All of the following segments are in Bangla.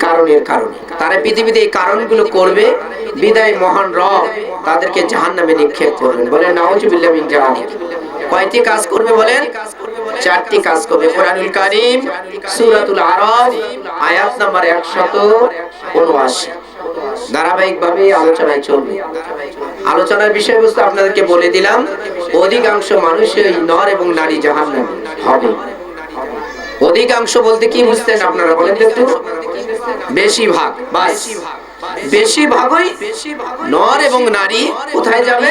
কারণের কারণে। তারা পৃথিবীতে এই কারণগুলো করবে, বিদায় মহান রব তাদেরকে জাহান নামে নিক্ষেপ করবেন। কয়টি কাজ করবে বলেন? চারটি কাজ করবে। কোরআনুল আয়াত নাম্বার 179 ধারাবাহিকভাবে আলোচনায় চলবে। আলোচনার বিষয়বস্তু আপনাদেরকে বলে দিলাম, অধিকাংশ মানুষই নর এবং নারী জাহান্নামী হবে। অধিকাংশ বলতে কি বুঝতেন আপনারা বলেন একটু? বেশিরভাগ বাস। বেশিরভাগই নর এবং নারী কোথায় যাবে?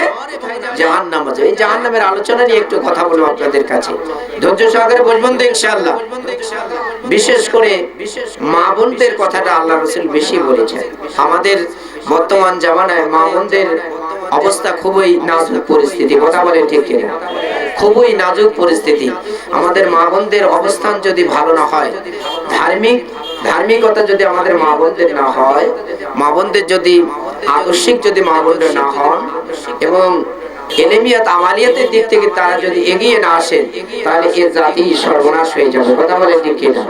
জাহান নাম যাবে। এই জাহান নামের আলোচনা নিয়ে একটু কথা বলব আপনাদের কাছে। ধৈর্য সহকারে বলবেন তো ইনশাআল্লাহ। বিশেষ করে মা বোনদের কথাটা আল্লাহ রসুল বেশি বলেছেন। আমাদের বর্তমান জামানায় মা বোনদের অবস্থা খুবই নাজুক পরিস্থিতি। কথা বলেন ঠিক কিনা? খুবই নাজুক পরিস্থিতি। আমাদের মা বোনদের অবস্থান যদি ভালো না হয়, ধার্মিক ধার্মিকতা যদি আমাদের মা বোনদের না হয়, মা বোনদের যদি আকস্মিক যদি মা বোনদের না হন, এবং এলেমিয়াত আমালিয়াতের দিক থেকে তারা যদি এগিয়ে না আসেন তাহলে এ জাতি সর্বনাশ যাবে। কথা বলে ঠিক কিনা?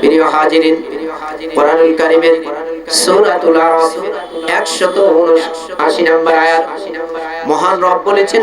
প্রিয় হাজিরিন, কোরআনুল কারিমের সূরাতুল আরাফ 179 নম্বর আয়াত। মহান রব বলেছেন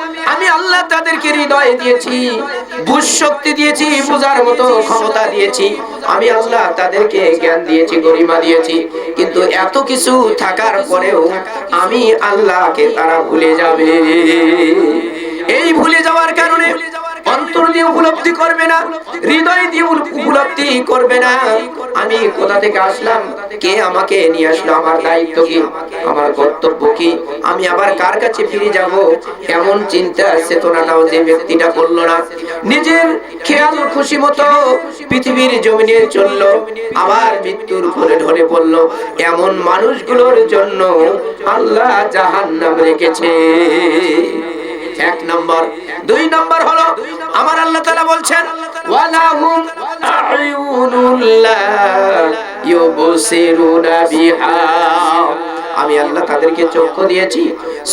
আমি আল্লাহ তাদেরকে হৃদয় দিয়েছি, বুঝ শক্তি দিয়েছি, বোঝার মতো ক্ষমতা দিয়েছি। আমি আল্লাহ তাদেরকে জ্ঞান দিয়েছি, গরিমা দিয়েছি। কিন্তু এত কিছু থাকার পরেও আমি আল্লাহকে তারা ভুলে যাবে। এই ভুলে যাওয়ার কারণে অন্তর দিয়ে উপলব্ধি করবে না, হৃদয় দিয়ে উপলব্ধি করবে না। আমি কোথা থেকে আসলাম? কে আমাকে নিয়ে আসলো? আমার দায়িত্ব কি? আমার কর্তব্য কি? আমি আবার কার কাছে ফিরে যাব? এমন চিন্তা, চেতনাটাও যে ব্যক্তিটা করল না। নিজের খেয়াল, খুশি মতো পৃথিবীর জমিনে চলল, আবার মৃত্যুর ঘরে ঢলে পড়ল। এমন মানুষগুলোর জন্য আল্লাহ জাহান্নাম রেখেছে। এক নম্বর। দুই নম্বর হলো, আমার আল্লাহ তাআলা বলছেন, ওয়ালাহুম আয়ুনুল্লাহ ইউবসিরুনা বিহা। আমি আল্লাহ তাদেরকে চক্ষু দিয়েছি,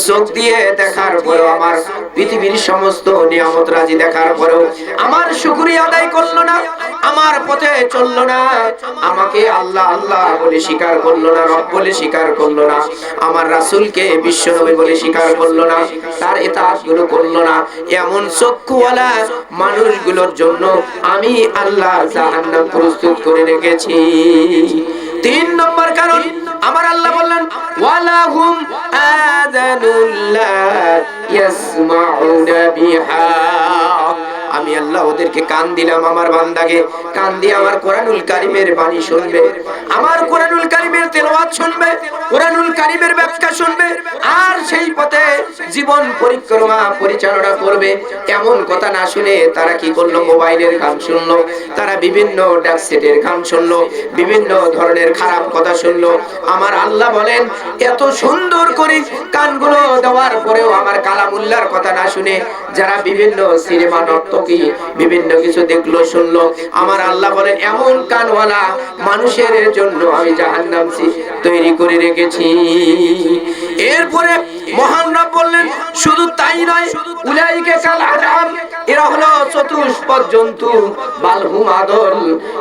চোখ দিয়ে দেখার পরেও আমার পৃথিবীর সমস্ত নিয়ামত রাজি দেখার পরেও আমার শুকরিয়া আদায় করল না, আমার পথে চলল না, আমাকে আল্লাহ আল্লাহ বলে স্বীকার করল না, রব বলে স্বীকার করল না, আমার রাসূলকে বিশ্বনবী বলে স্বীকার করল না, তার এতাতগুলো করল না, এমন চক্ষুওয়ালা মানুষগুলোর জন্য আমি আল্লাহ জাহান্নাম প্রস্তুত করে রেখেছি। তিন নম্বর কারণ আমার আল্লাহ বললেন, ওয়ালাহুম আযানুল্লাহ ইয়াসমাউনা বিহা। আমি আল্লাহ ওদেরকে কান দিলাম আমার বান্দাকে, কান দিয়ে আমার কোরআনুল কারিমের বাণী শুনবে। আমার কোরআনুল কারিমের তেলাওয়াত শুনবে, কোরআনুল কারিমের ব্যাখ্যা শুনবে, আর জীবন পরিক্রমা পরিচালনা করবে, এমন কথা না শুনে তারা কি করল? মোবাইলের গান শুনলো, তারা বিভিন্ন ড্যাকসেটের গান শুনলো, বিভিন্ন ধরনের খারাপ কথা শুনলো। আমার আল্লাহ বলেন, এত সুন্দর করে কানগুলো দেওয়ার পরেও আমার কালামুল্লার কথা না শুনে যারা বিভিন্ন সিনেমা, নর্তকী, বিভিন্ন কিছু দেখল, শুনলো। আমার আল্লাহ বলেন, এমন কানওয়ালা মানুষের জন্য আমি জাহান্নাম তৈরি করে রেখেছি। এরপরে মহান রব বললেন, শুধু তাই নয়, উলাইকে কাল আযাব, এরা হলো চতুষ্পদ জন্তু বালহুম আদল,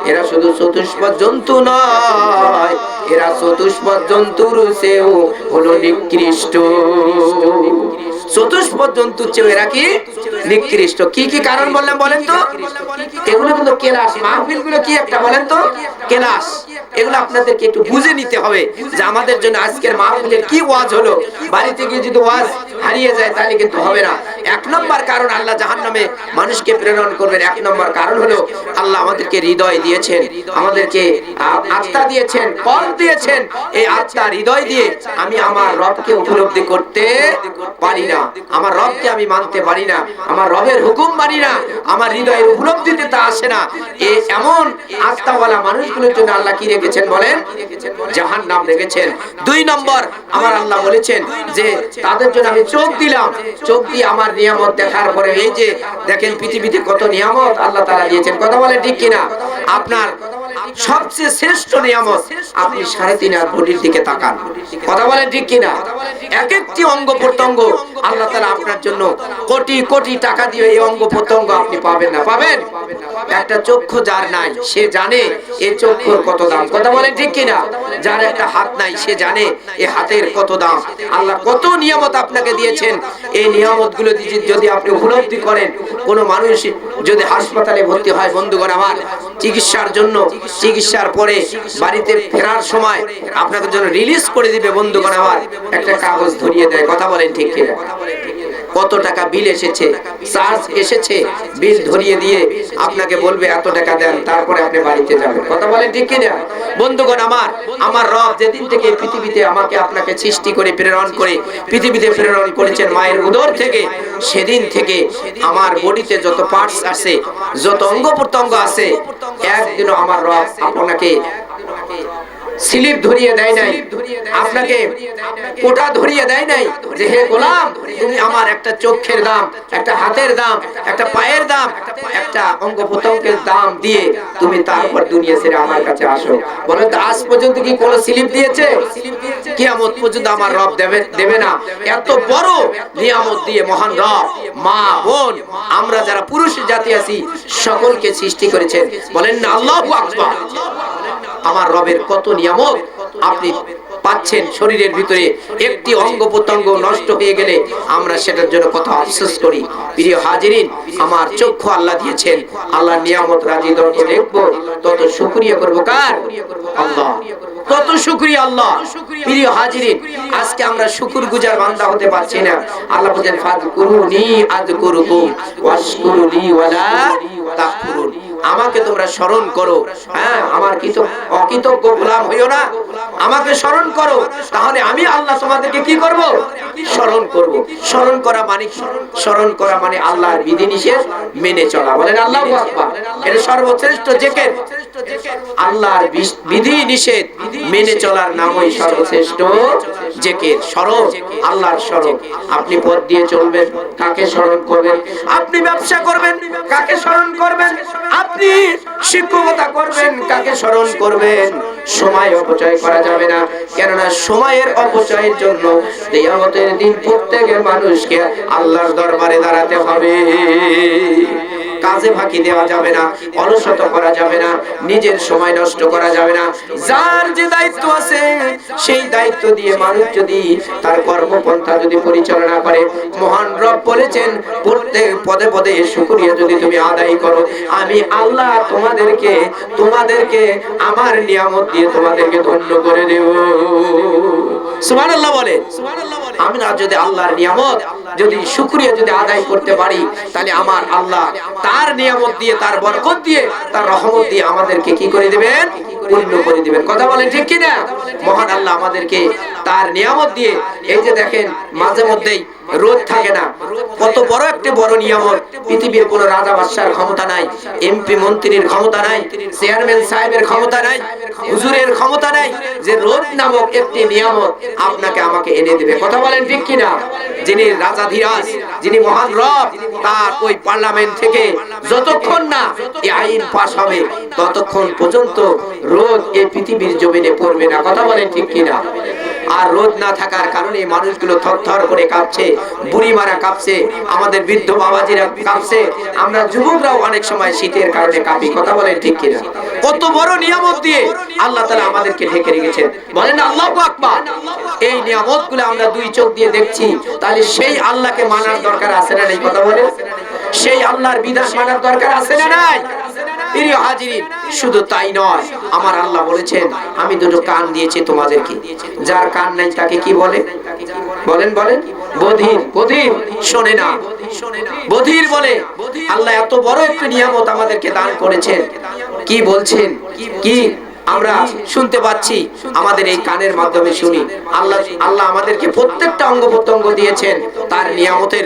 এরা শুধু চতুষ্পদ জন্তু নয়, এরা চতুষ্পদ জন্তুর চেয়েও হলো নিকৃষ্ট। চতুষ্পদ জন্তুর চেয়েও এরা কি? নিকৃষ্ট। কি কি কারণ বললাম বলেন তো? এগুলো কিন্তু কেলাস। মাহফিলগুলো কি একটা বলেন তো? কেলাস। এগুলো আপনাদেরকে একটু বুঝে নিতে হবে যে আমাদের জন্য আজকের মাহফিলের কি ওয়াজ হলো? বাড়িতে গিয়ে যদি ওয়াজ হারিয়ে যায় তাহলে কিন্তু হবে না। এক নম্বর কারণ আল্লাহ জাহান্নামে মানুষকে প্রেরণ করবেন। এক নম্বর কারণ হলো আল্লাহ আমাদেরকে হৃদয় দিয়েছেন, আমাদেরকে আত্মা দিয়েছেন, কল দিয়েছেন। এই আত্মা হৃদয় দিয়ে আমি আমার রবকে উপলব্ধি করতে পারি না। আমার রবকে আমি মানতে পারি না। আমার রবের হুকুম মানি না। আমার হৃদয়ের উপলব্ধিতে তা আসে না। এ এমন আত্মাওয়ালা মানুষগুলোর জন্য আল্লাহ কি রেখেছেন বলেন? জাহান নাম রেখেছেন দুই নম্বর, আমার আল্লাহ বলেছেন যে তাদের জন্য আমি চোখ দিলাম। চোখ দিয়ে আমার নিয়ামত দেখার পরে এই যে দেখেন পৃথিবীতে কত নিয়ামত আল্লাহ তারা দিয়েছেন। কথা বলেন ঠিক কিনা? আপনার সবচেয়ে শ্রেষ্ঠ নিয়ামত আপনি সাড়ে তিন হাত বডির দিকে তাকান। কথা বলেন ঠিক কিনা? এক একটি অঙ্গ প্রত্যঙ্গ আল্লাহ তালা আপনার জন্য কোটি কোটি টাকা দিয়ে এই অঙ্গ প্রত্যঙ্গ আপনি পাবেন না। পাবেন? একটা চক্ষু যার নাই, সে জানে এই চক্ষুর কত দাম। কথা বলেন ঠিক কিনা? যার একটা হাত নাই, সে জানে এই হাতের কত দাম। আল্লাহ কত নিয়ামত আপনাকে দিয়েছেন। এই নিয়ামতগুলো যদি আপনি উপলব্ধি করেন, কোন মানুষ যদি হাসপাতালে ভর্তি হয়, বন্ধুগণ আমার, চিকিৎসার জন্য চিকিৎসার পরে বাড়িতে ফেরার সময় আপনাদের জন্য রিলিজ করে দিবে বন্ধুগণ আমার। একটা কাগজ ধরিয়ে দেয়। কথা বলেন ঠিক কিনা? কত টাকা বিল এসেছে? চার্জ এসেছে? বিল ধরিয়ে দিয়ে আপনাকে বলবে, এত টাকা দেন, তারপরে আপনি বাড়িতে যাবেন। কথা বলেন ঠিক কিনা? বন্ধুগণ আমার আমার রব যেদিন থেকে পৃথিবীতে আমাকে আপনাকে সৃষ্টি করে, প্রেরণ করে, পৃথিবীতে প্রেরণ করেছেন মায়ের উদর থেকে, সেদিন থেকে আমার বডিতে যত পার্টস আছে, যত অঙ্গ প্রত্যঙ্গ আছে, একদিনও আমার রব আপনাকে স্লিপ ধরিয়ে দেয় নাই। আপনাকে কোটা ধরিয়ে দেয় নাই যে হে গোলাম তুমি আমার একটা চোখের দাম একটা হাতের দাম একটা পায়ের দাম একটা অঙ্গ প্রত্যঙ্গের দাম দিয়ে তুমি তারপর দুনিয়া ছেড়ে আমার কাছে আসো। বলেন তো আজ পর্যন্ত কি কোন স্লিপ দিয়েছে? কিয়ামত পর্যন্ত আমার রব দেবে দেবে না। এত বড় নিয়ামত দিয়ে মহান রব মা বোন আমরা যারা পুরুষ জাতি আছি সকলকে সৃষ্টি করেছেন। বলেন না আল্লাহু আকবার। আমার রবের কত নিয়ামত আপনি পাচ্ছেন শরীরের ভিতরে একটি অঙ্গ প্রত্যঙ্গ নষ্ট হয়ে গেলে আমরা সেটার জন্য কত আফসোস করি। প্রিয় হাজিরিন, আমার চক্ষু আল্লাহ দিয়েছেন। আল্লাহ নিয়ামত রাজি যত দেখব, তত শুকরিয়া করব কার? আল্লাহ। তত শুকরিয়া আল্লাহ। প্রিয় হাজিরিন, আজকে আমরা শুকুর গুজার বান্দা হতে পারছি না। আল্লাহ বলেন ফাযকুরুনি আযকুরুকুম ওয়াশকুরুলি ওয়ালা তাকফুরুন। আমাকে তোমরা স্মরণ করো। হ্যাঁ আমার কিছু অকৃতজ্ঞ গোলাম হইও না? আমাকে স্মরণ করো। তাহলে আমি আল্লাহ তোমাদেরকে কি করব? স্মরণ করব। স্মরণ করা মানে স্মরণ করা মানে আল্লাহর বিধি নিষেধ মেনে চলা। বলেন আল্লাহ এটা সর্বশ্রেষ্ঠ জেকের। আল্লাহর বিধি নিষেধ মেনে চলার নামই সর্বশ্রেষ্ঠ জেকের। স্মরণ, আল্লাহর স্মরণ। আপনি পথ দিয়ে চলবেন, কাকে স্মরণ করবেন? আপনি ব্যবসা করবেন, কাকে স্মরণ করবেন? আপনি শিক্ষকতা করবেন, কাকে স্মরণ করবেন? সময় অপচয় করা যাবে না। কেননা সময়ের অপচয়ের জন্য দিন প্রত্যেকের মানুষকে আল্লাহর দরবারে দাঁড়াতে হবে। কাজে ফাঁকি দেওয়া যাবে না, অলসত করা যাবে না, নিজের সময় নষ্ট করা যাবে না। যার যে দায়িত্ব আছে, সেই দায়িত্ব দিয়ে মানুষ যদি তার কর্মপন্থা যদি পরিচালনা করে, মহান রব বলেছেন, প্রত্যেক পদে পদে শুকরিয়া যদি তুমি আদায় করো। আমি আল্লাহ তোমাদেরকে তোমাদেরকে আমার নিয়ামত দিয়ে তোমাদেরকে ধন্য করে দেব। যদি আল্লাহর নিয়ামত, যদি যদি আদায় করতে পারি, তাহলে আমার আল্লাহ তার নিয়ামত দিয়ে, তার বরকত দিয়ে, তার রহমত দিয়ে আমাদেরকে কি করে দিবেন? পূর্ণ করে দিবেন। কথা বলেন ঠিক কিনা? মহান আল্লাহ আমাদেরকে তার নিয়ামত দিয়ে, এই যে দেখেন, মাঝে মধ্যেই রোদ থাকে না। কত বড় একটা বড় নিয়ামত। পৃথিবীর কোন রাজা বাদশার ক্ষমতা নাই, এমপি মন্ত্রীর ক্ষমতা নাই, চেয়ারম্যান সাহেবের ক্ষমতা নাই, হুজুরের ক্ষমতা নাই। যে রোদ নামক একটি নিয়ামত আপনাকে আমাকে এনে দেবে। কথা বলেন ঠিক কিনা? যিনি রাজাধিরাজ যিনি মহান রব, তার ওই পার্লামেন্ট থেকে যতক্ষণ না এই আইন পাস হবে, ততক্ষণ পর্যন্ত রোদ এই পৃথিবীর জমিনে পড়বে না। কথা বলেন ঠিক কিনা? আর রোদ না থাকার কারণে মানুষগুলো থরথর করে কাঁপছে, বুড়ি মারা কাঁপছে, আমাদের বৃদ্ধ বাবাজিরা কাঁপছে, আমরা যুবকরাও অনেক সময় শীতের কারণে কাঁপি, কথা বলেন ঠিক কিনা? কত বড় নিয়ামত দিয়ে আল্লাহ তালা আমাদেরকে ঢেকে রেখেছেন। বলেন আল্লাহ আকবার। এই নিয়ামতগুলো আমরা দুই চোখ দিয়ে দেখছি, তাহলে সেই আল্লাহকে মানার দরকার আছে না নাই, কথা বলে সেই আল্লাহর বিধান মানার দরকার আছে না নাই? প্রিয় হাজিরিন, শুধু তাই নয়, আমার আল্লাহ বলেছেন, আমি দুটো কান দিয়েছি তোমাদেরকে। যার কান নাই তাকে কি বলে? বলেন বলেন। বধির বধির, শোনে না। বধির বলে, আল্লাহ এত বড় একটি নিয়ামত আমাদেরকে দান করেছেন। কি বলছেন? কি? আমরা শুনতে পাচ্ছি, আমাদের এই কানের মাধ্যমে শুনি। আল্লাহ আল্লাহ আমাদেরকে প্রত্যেকটা অঙ্গ প্রত্যঙ্গ দিয়েছেন, তার নিয়ামতের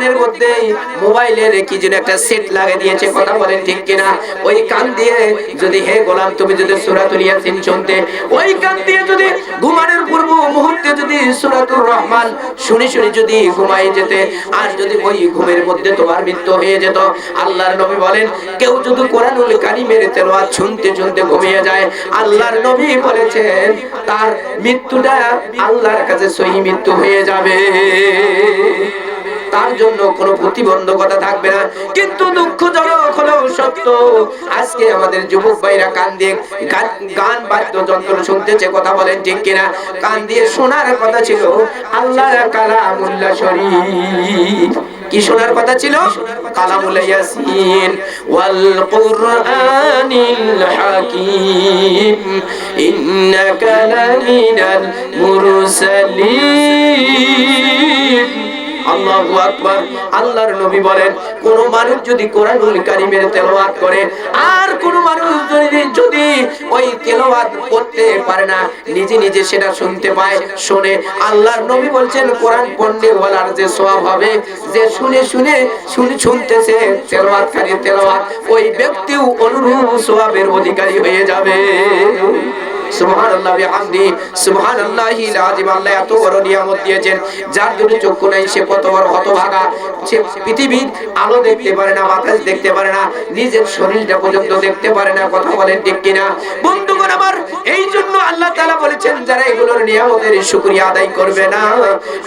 কানের মধ্যে মোবাইলের কি যেন একটা সেট লাগিয়ে দিয়েছে, কথা বলেন ঠিক কিনা? ওই কান দিয়ে যদি, হে গোলাম, তুমি যদি সূরাতুল ইয়াসিন শুনতে, ওই কান দিয়ে যদি ঘুমানোর পূর্ব মুহূর্তে যদি সূরাতুর রহমান শুনে শুনে যদি ঘুমাই যেতে, আর যদি ওই ঘুমের মধ্যে তোমার মৃত্যু হয়ে যেত, আল্লাহর নবী বলেন, কেউ যদি কোরআনুল কারীমের তেলাওয়াত শুনতে শুনতে ঘুমিয়ে যায়, আল্লাহর নবী বলেছেন, তার মৃত্যুটা আল্লাহর কাছে সহি মৃত্যু হয়ে যাবে। তার জন্য কোনো প্রতিবন্ধকতা থাকবে না। কিন্তু দুঃখজনক হলেও সত্য, আজকে আমাদের যুবক ভাইরা কান দিয়ে গান- গান বাদ্যযন্ত্র শুনতেছে, কথা বলেন ঠিক কিনা? কান দিয়ে শোনার কথা ছিল, আল্লাহর কালামুল্লাহ শরীফ। কি শোনার কথা ছিল? কালামুল্লাহ ইয়াসিন। ওয়াল কুরআনিল হাকিম। ইন্নাকা লামিনাল মুরসালিন। আল্লাহু আকবার। আল্লাহর নবী বলেন, কোন মানুষ যদি কোরআনুল কারীমের তেলাওয়াত করে, আর কোন মানুষ যদি যদি ওই তেলাওয়াত করতে পারে না, নিজে নিজে সেটা শুনতে পায়, শুনে। আল্লাহর নবী বলছেন, কোরআন পড়লে ওয়ালার যে সওয়াব হবে, যে শুনে শুনে শুনে শুনতেছে তেলাওয়াতকারী তেলাওয়াত, ওই ব্যক্তিও অনুরূপ সওয়াবের অধিকারী হয়ে যাবে। সুবহানাল্লাহ বিহামদি সুবহানাল্লাহিল আযীম আল্লাহ এত বড় নিয়ামত দিয়েছেন। যার দুটো চক্ষু নাই, সে কত বড় হতভাগা। সে পৃথিবীর আলো দেখতে পারে না, বাতাস দেখতে পারে না, নিজের শরীরটা পর্যন্ত দেখতে পারে না, কথা বন্ধুগণ আমার, এই জন্য আল্লাহ তাআলা বলেছেন, যারা এগুলোর নিয়ামতের শুকরিয়া আদায় করবে না,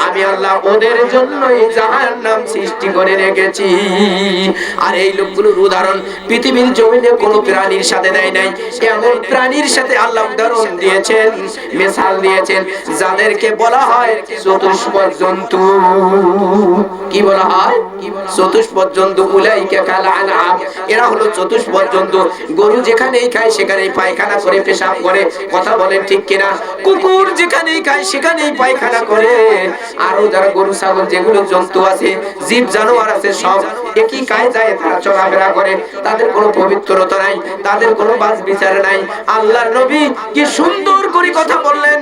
আমি আল্লাহ ওদের জন্যই জাহান্নাম সৃষ্টি করে রেখেছি। আর এই লোকগুলোর উদাহরণ, পৃথিবীর জমিনে কোনো প্রাণীর সাথে দেয় নাই। এমন প্রাণীর সাথে আল্লাহ উদাহরণ দিয়েছেন মিসাল দিয়েছেন, যাদেরকে বলা হয় চতুষ্পদ জন্তু। কি বলা হয়? জন্তু, উলাইকা কাল আনআম। এরা হলো জন্তু। গরু যেখানেই খায়, সেখানেই পায়খানা করে, পেশাব করে। কথা বলেন ঠিক কিনা? কুকুর যেখানেই খায়, সেখানেই পায়খানা করে। আরও যারা গরু, ছাগল যেগুলো জন্তু আছে, জীব, জানোয়ার আছে, সব একই কায়দায় তারা চলাফেরা করে, তাদের কোনো পবিত্রতা নাই, তাদের কোনো বাজ বিচার নাই। আল্লাহর নবী কি সুন্দর করে কথা বললেন।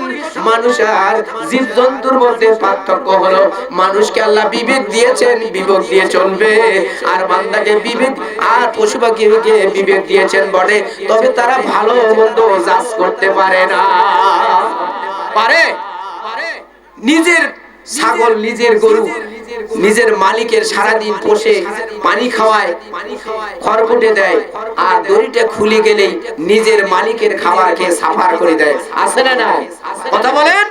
মানুষ আর জীব জন্তুর মধ্যে পার্থক্য হলো, মানুষকে আল্লাহ বিবেক দিয়েছেন, বিবেক দিয়ে চলবে। আর বান্দাকে বিবেক, আর পশু পাখিকে বিবেক দিয়েছেন বটে, তবে তারা ভালো মন্দ জাজ করতে পারে না। পারে? নিজের ছাগল, নিজের গরু নিজের মালিকের সারাদিন পোষে পানি খাওয়ায় খড়কুটে দেয়, আর দড়িটা খুলে গেলেই নিজের মালিকের খাবার খেয়ে সাফার করে দেয়। আছে না না কথা বলেন?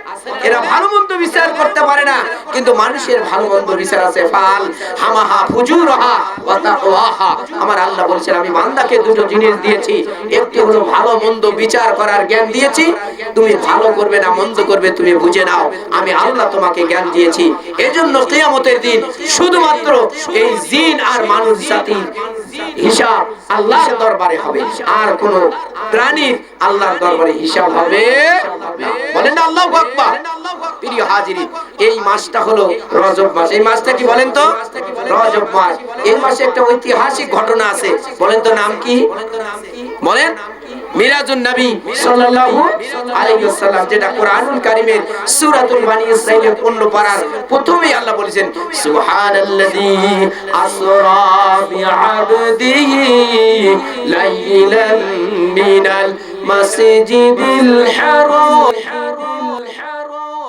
এরা ভালো মন্দ বিচার করতে পারে না, কিন্তু মানুষের ভালো মন্দ বিচার আছে। ফাল, হামাহা, ফুজুরহা ওয়া ওয়াহা আমার আল্লাহ বলছেন, আমি বান্দাকে দুটো জিনিস দিয়েছি। একটি হলো ভালো মন্দ বিচার করার জ্ঞান দিয়েছি। তুমি ভালো করবে না, মন্দ করবে, তুমি বুঝে নাও। আমি আল্লাহ তোমাকে জ্ঞান দিয়েছি। এজন্য কিয়ামতের দিন শুধুমাত্র এই জিন আর মানুষ জাতির হিসাব আল্লাহর দরবারে হবে। আর কোন প্রাণীর আল্লাহর দরবারে হিসাব হবে বলেন না আল্লাহু আকবার। প্রিয় হাজিরি এই মাসটা হলো রজব মাস। এই মাসটা কি বলেন তো? রজব মাস। এই মাসে একটা ঐতিহাসিক ঘটনা আছে। বলেন তো নাম কি? বলেন। মিরাজুন নবী সাল্লাল্লাহু আলাইহি ওয়াসাল্লাম, যেটা কোরআনুল কারীমের সূরাতুল বানি ইসরাঈলের 15 পারার প্রথমেই আল্লাহ বলেছেন, সুবহানাল্লাযী আসরা বিআবদিহি লাইলান মিনাল মাসজিদিল হারাম।